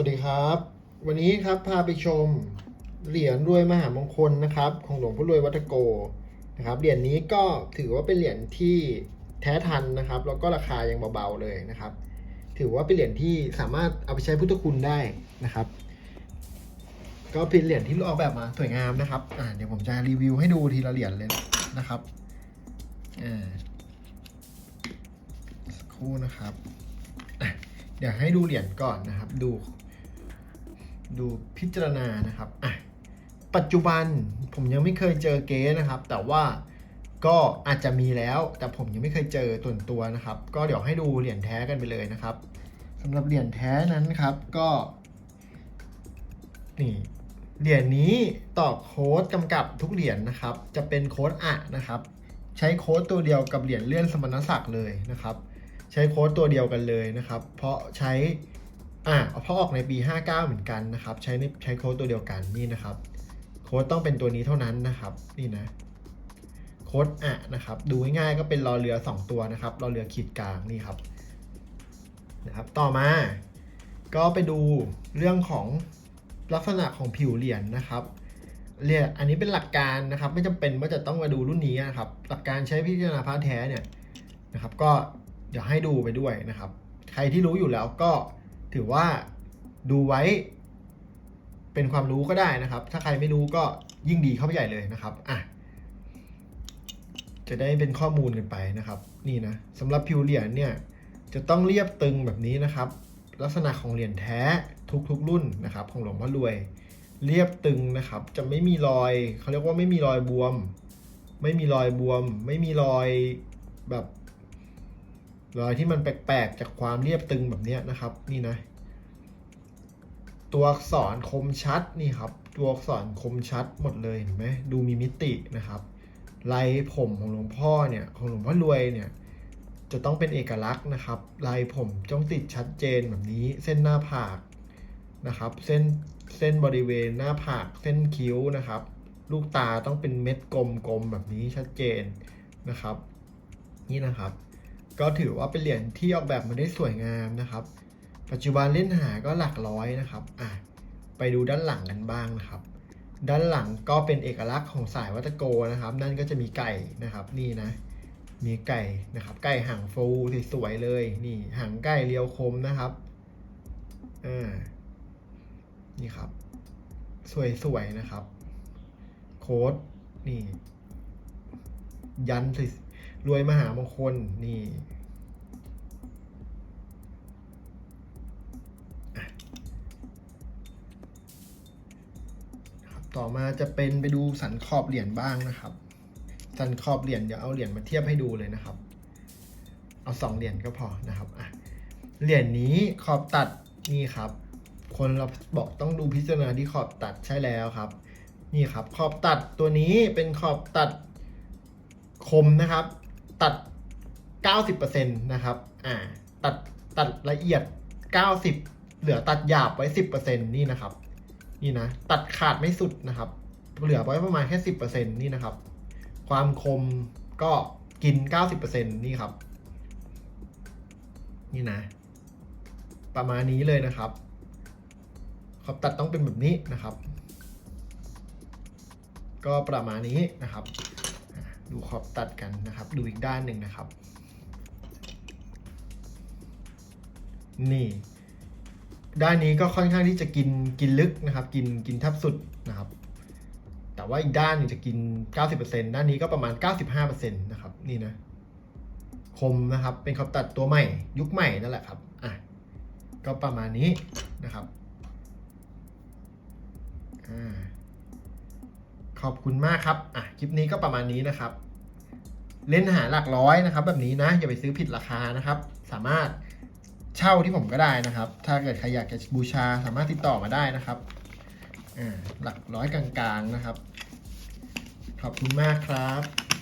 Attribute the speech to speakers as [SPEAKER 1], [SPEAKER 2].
[SPEAKER 1] วัสดีครับ วันนี้ครับพาไปชมเหรียญรวยมหามงคลนะครับ ของหลวงพ่อรวยวัดโกนะครับเหรียญนี้ก็ถือว่าเป็นเหรียญที่แท้ทันนะครับแล้วก็ราคายังเบาๆเลยนะครับ ถือว่าเป็นเหรียญที่สามารถเอาไปใช้พุทธคุณได้นะครับ ก็เป็นเหรียญที่ออกแบบมาสวยงามนะครับอ่าเดี๋ยวผมจะรีวิวให้ดูทีละเหรียญเลยนะครับอ่าสักครู่นะครับอะเดี๋ยวให้ดูเหรียญก่อนนะครับ ดู ดูพิจารณานะครับอะปัจจุบันผมยังไม่เคยเจอเก๊นะครับ แต่ว่าก็อาจจะมีแล้วแต่ผมยังไม่เคยเจอตัวตัวนะครับ ก็เดี๋ยวให้ดูเหรียญแท้กันไปเลยนะครับสำหรับเหรียญแท้นั้นครับก็นี่เหรียญนี้ต่อโค้ดกำกับทุกเหรียญนะครับ จะเป็นโค้ดอะนะครับ ใช้โค้ดตัวเดียวกับเหรียญเลื่อนสมณศักดิ์เลยนะครับ ใช้โค้ดตัวเดียวกันเลยนะครับ เพราะใช้ อ่าเพราะออกในปี 59 เหมือนกันนะครับ ใช้ในใช้โค้ดตัวเดียวกันนี่นะครับ โค้ดต้องเป็นตัวนี้เท่านั้นนะครับ นี่นะ โค้ดอะนะครับ ดูง่ายๆก็เป็นรอเรือ 2 ตัวนะครับรอเรือขีดกลางนี่ครับนะครับ ต่อมา ก็ไปดูเรื่องของลักษณะของผิวเหรียญนะครับเรียนอันนี้เป็นหลักการนะครับ ไม่จำเป็นว่าจะต้องมาดูรุ่นนี้นะครับ หลักการใช้พิจารณาพระแท้เนี่ยนะครับ ก็เดี๋ยวให้ดูไปด้วยนะครับ ใครที่รู้อยู่แล้วก็ ถือว่าดูไว้เป็นความรู้ก็ได้นะครับ ถ้าใครไม่รู้ก็ยิ่งดีเข้าไปใหญ่เลยนะครับอะจะได้เป็นข้อมูลกันไปนะครับ นี่นะสำหรับผิวเหรียญเนี่ยจะต้องเรียบตึงแบบนี้นะครับ ลักษณะของเหรียญแท้ทุกๆ รุ่นนะครับ ของหลวงพ่อรวย เรียบตึงนะครับ จะไม่มีรอยเขาเรียกว่าไม่มีรอยบวม ไม่มีรอยบวม ไม่มีรอยแบบ รอยที่มันแปลกๆจากความเรียบตึงแบบนี้นะครับ นี่นะ ตัวอักษรคมชัดนี่ครับ ตัวอักษรคมชัดหมดเลยเห็นไหมดูมีมิตินะครับลายผมของหลวงพ่อเนี่ยของหลวงพ่อรวยเนี่ยจะต้องเป็นเอกลักษณ์นะครับลายผมต้องติดชัดเจนแบบนี้ เส้นหน้าผากนะครับ เส้นเส้นบริเวณหน้าผากเส้นคิ้วนะครับ ลูกตาต้องเป็นเม็ดกลมๆแบบนี้ชัดเจนนะครับ นี่นะครับ ก็ถือว่าเป็นเหรียญที่ออกแบบมาได้สวยงามนะครับ ปัจจุบันเล่นหาก็หลักร้อยนะครับอะไปดูด้านหลังกันบ้างนะครับ ด้านหลังก็เป็นเอกลักษณ์ของสายวัตโกนะครับ นั่นก็จะมีไก่นะครับนี่นะ มีไก่นะครับ ไก่หางฟูสวยๆเลยนี่หางไก่เรียวคมนะครับอ่านี่ครับ สวยๆนะครับ โค้ดนี่ ยันส รวยมหามงคลนี่ครับต่อมาจะเป็นไปดูสันขอบเหรียญบ้างนะครับ สันขอบเหรียญเดี๋ยวเอาเหรียญมาเทียบให้ดูเลยนะครับ เอาสองเหรียญก็พอนะครับอะเหรียญนี้ขอบตัดนี่ครับ คนเราบอกต้องดูพิจารณาที่ขอบตัดใช่แล้วครับ นี่ครับ ขอบตัดตัวนี้เป็นขอบตัดคมนะครับ ตัด 90%นะครับอ่าตัดตัดละเอียด 90 เหลือตัดหยาบไว้ 10%นี่นะครับ นี่นะ ตัดขาดไม่สุดนะครับ เหลือไว้ประมาณแค่ 10%นี่นะครับ ความคมก็กิน 90%นี่ครับ นี่นะ ประมาณนี้เลยนะครับขอบตัดต้องเป็นแบบนี้นะครับ ก็ประมาณนี้นะครับ ดูขอบตัดกันนะครับ ดูอีกด้านหนึ่งนะครับ นี่ ด้านนี้ก็ค่อนข้างที่จะกินกินลึกนะครับ กินกินแทบสุดนะครับ แต่ว่าอีกด้านหนึงจะกิน 90%ด้านนี้ก็ประมาณ 95%นะครับ นี่นะ คมนะครับ เป็นขอบตัดตัวใหม่ ยุคใหม่นั่นแหละครับ อะ ก็ประมาณนี้นะครับ อ่า ขอบคุณมากครับ อะ คลิปนี้ก็ประมาณนี้นะครับ เล่นหาหลักร้อยนะครับ แบบนี้นะ อย่าไปซื้อผิดราคานะครับ สามารถเช่าที่ผมก็ได้นะครับ ถ้าเกิดใครอยากจะบูชาสามารถติดต่อมาได้นะครับ อ่า หลักร้อยกลางๆนะครับ ขอบคุณมากครับ